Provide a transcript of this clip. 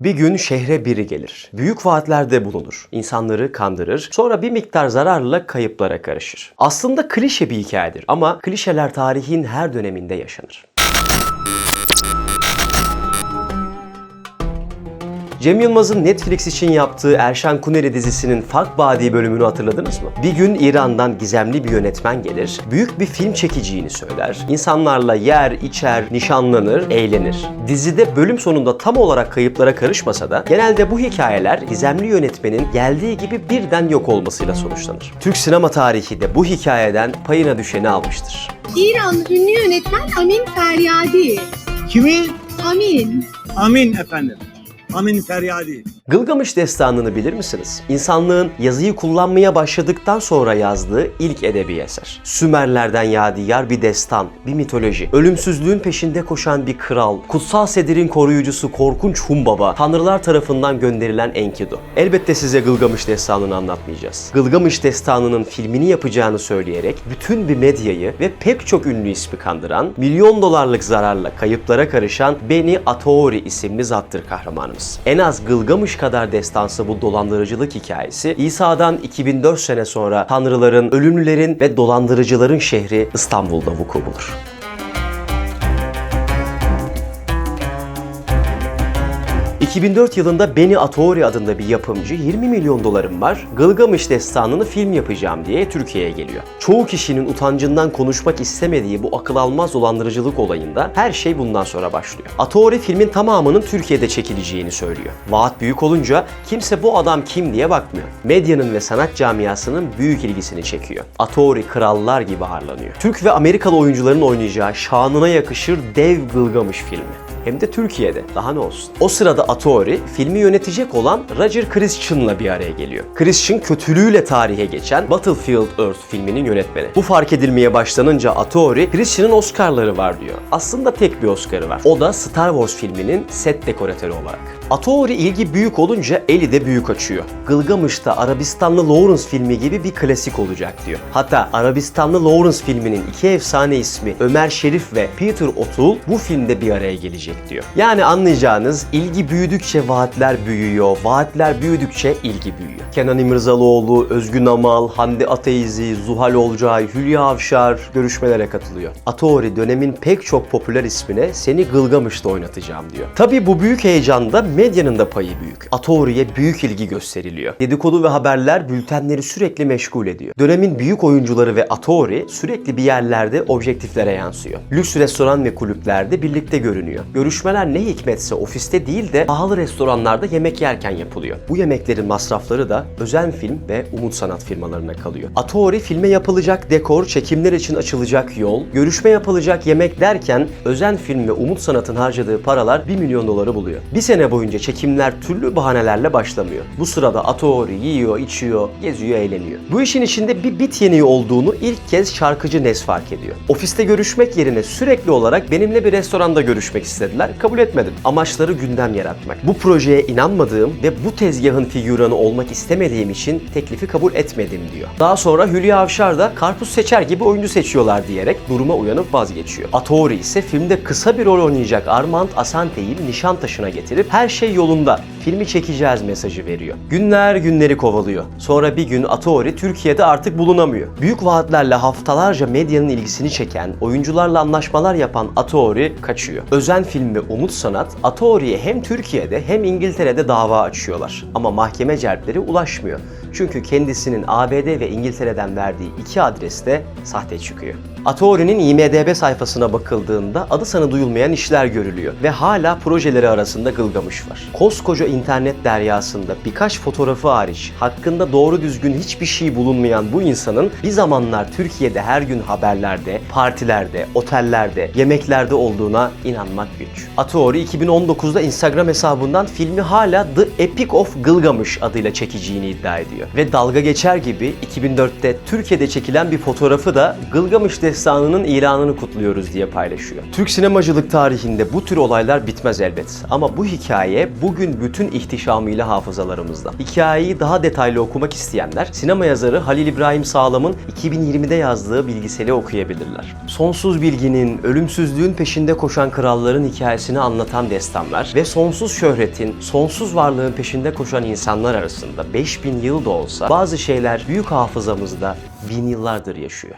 Bir gün şehre biri gelir. Büyük vaatlerde bulunur. İnsanları kandırır. Sonra bir miktar zararla kayıplara karışır. Aslında klişe bir hikayedir ama klişeler tarihin her döneminde yaşanır. Cem Yılmaz'ın Netflix için yaptığı Erşan Kuneri dizisinin Fark Badi bölümünü hatırladınız mı? Bir gün İran'dan gizemli bir yönetmen gelir, büyük bir film çekeceğini söyler. İnsanlarla yer, içer, nişanlanır, eğlenir. Dizide bölüm sonunda tam olarak kayıplara karışmasa da genelde bu hikayeler gizemli yönetmenin geldiği gibi birden yok olmasıyla sonuçlanır. Türk sinema tarihi de bu hikayeden payına düşeni almıştır. İranlı ünlü yönetmen Amin Feryadi. Kimi? Amin. Amin efendim. Amin feryadi. Gılgamış destanını bilir misiniz? İnsanlığın yazıyı kullanmaya başladıktan sonra yazdığı ilk edebi eser. Sümerlerden yadigar bir destan, bir mitoloji. Ölümsüzlüğün peşinde koşan bir kral, kutsal sedirin koruyucusu korkunç Humbaba, tanrılar tarafından gönderilen Enkidu. Elbette size Gılgamış destanını anlatmayacağız. Gılgamış destanının filmini yapacağını söyleyerek bütün bir medyayı ve pek çok ünlü ismi kandıran, milyon dolarlık zararla kayıplara karışan Beni Ataori isimli zattır kahramanımız. En az Gılgamış kadar destansı bu dolandırıcılık hikayesi İsa'dan 2004 sene sonra tanrıların, ölümlülerin ve dolandırıcıların şehri İstanbul'da vuku bulur. 2004 yılında Beni Atori adında bir yapımcı 20 milyon dolarım var, Gılgamış destanını film yapacağım diye Türkiye'ye geliyor. Çoğu kişinin utancından konuşmak istemediği bu akıl almaz dolandırıcılık olayında her şey bundan sonra başlıyor. Atori filmin tamamının Türkiye'de çekileceğini söylüyor. Vaat büyük olunca kimse bu adam kim diye bakmıyor. Medyanın ve sanat camiasının büyük ilgisini çekiyor. Atori krallar gibi ağırlanıyor. Türk ve Amerikalı oyuncuların oynayacağı şanına yakışır dev Gılgamış filmi. Hem de Türkiye'de. Daha ne olsun. O sırada Atori filmi yönetecek olan Roger Christian'la bir araya geliyor. Christian kötülüğüyle tarihe geçen Battlefield Earth filminin yönetmeni. Bu fark edilmeye başlanınca Atori, Christian'ın Oscar'ları var diyor. Aslında tek bir Oscar'ı var. O da Star Wars filminin set dekoratörü olarak. Atori ilgi büyük olunca eli de büyük açıyor. Gılgamış'ta Arabistanlı Lawrence filmi gibi bir klasik olacak diyor. Hatta Arabistanlı Lawrence filminin iki efsane ismi Ömer Şerif ve Peter O'Toole bu filmde bir araya gelecek diyor. Yani anlayacağınız ilgi büyüdükçe vaatler büyüyor, vaatler büyüdükçe ilgi büyüyor. Kenan İmirzalıoğlu, Özgün Amal, Hande Ateizi, Zuhal Olcay, Hülya Avşar görüşmelere katılıyor. Atori dönemin pek çok popüler ismine seni Gılgamış'ta oynatacağım diyor. Tabi bu büyük heyecanda medyanın da payı büyük. Atori'ye büyük ilgi gösteriliyor. Dedikodu ve haberler bültenleri sürekli meşgul ediyor. Dönemin büyük oyuncuları ve Atori sürekli bir yerlerde objektiflere yansıyor. Lüks restoran ve kulüplerde birlikte görünüyor. Görüşmeler ne hikmetse ofiste değil de pahalı restoranlarda yemek yerken yapılıyor. Bu yemeklerin masrafları da özel film ve umut sanat firmalarına kalıyor. Atori filme yapılacak dekor, çekimler için açılacak yol, görüşme yapılacak yemek derken özel film ve umut sanatın harcadığı paralar 1 milyon doları buluyor. Bir sene boyunca çekimler türlü bahanelerle başlamıyor. Bu sırada Atori yiyor, içiyor, geziyor, eğleniyor. Bu işin içinde bir bit yeniği olduğunu ilk kez şarkıcı Nes fark ediyor. Ofiste görüşmek yerine sürekli olarak benimle bir restoranda görüşmek istediler. Kabul etmedim. Amaçları gündem yaratmak. Bu projeye inanmadığım ve bu tezgahın figüranı olmak istemediğim için teklifi kabul etmedim diyor. Daha sonra Hülya Avşar da karpuz seçer gibi oyuncu seçiyorlar diyerek duruma uyanıp vazgeçiyor. Atori ise filmde kısa bir rol oynayacak Armand Asante'yi Nişantaşı'na getirip her şey yolunda, filmi çekeceğiz mesajı veriyor. Günler günleri kovalıyor. Sonra bir gün Atori Türkiye'de artık bulunamıyor. Büyük vaatlerle haftalarca medyanın ilgisini çeken, oyuncularla anlaşmalar yapan Atori kaçıyor. Özen Film ve Umut Sanat Atori'ye hem Türkiye'de hem İngiltere'de dava açıyorlar. Ama mahkeme celpleri ulaşmıyor. Çünkü kendisinin ABD ve İngiltere'den verdiği iki adreste sahte çıkıyor. Atori'nin IMDB sayfasına bakıldığında adı sana duyulmayan işler görülüyor ve hala projeleri arasında Gılgamış var. Koskoca internet deryasında birkaç fotoğrafı hariç hakkında doğru düzgün hiçbir şey bulunmayan bu insanın bir zamanlar Türkiye'de her gün haberlerde, partilerde, otellerde, yemeklerde olduğuna inanmak güç. Atori 2019'da Instagram hesabından filmi hala The Epic of Gılgamış adıyla çekeceğini iddia ediyor. Ve dalga geçer gibi 2004'te Türkiye'de çekilen bir fotoğrafı da Gılgamış destanının ilanını kutluyoruz diye paylaşıyor. Türk sinemacılık tarihinde bu tür olaylar bitmez elbet. Ama bu hikaye bugün bütün ihtişamıyla hafızalarımızda. Hikayeyi daha detaylı okumak isteyenler sinema yazarı Halil İbrahim Sağlam'ın 2020'de yazdığı bilgiseli okuyabilirler. Sonsuz bilginin, ölümsüzlüğün peşinde koşan kralların hikayesini anlatan destanlar ve sonsuz şöhretin, sonsuz varlığın peşinde koşan insanlar arasında 5000 yıl da olsa bazı şeyler büyük hafızamızda bin yıllardır yaşıyor.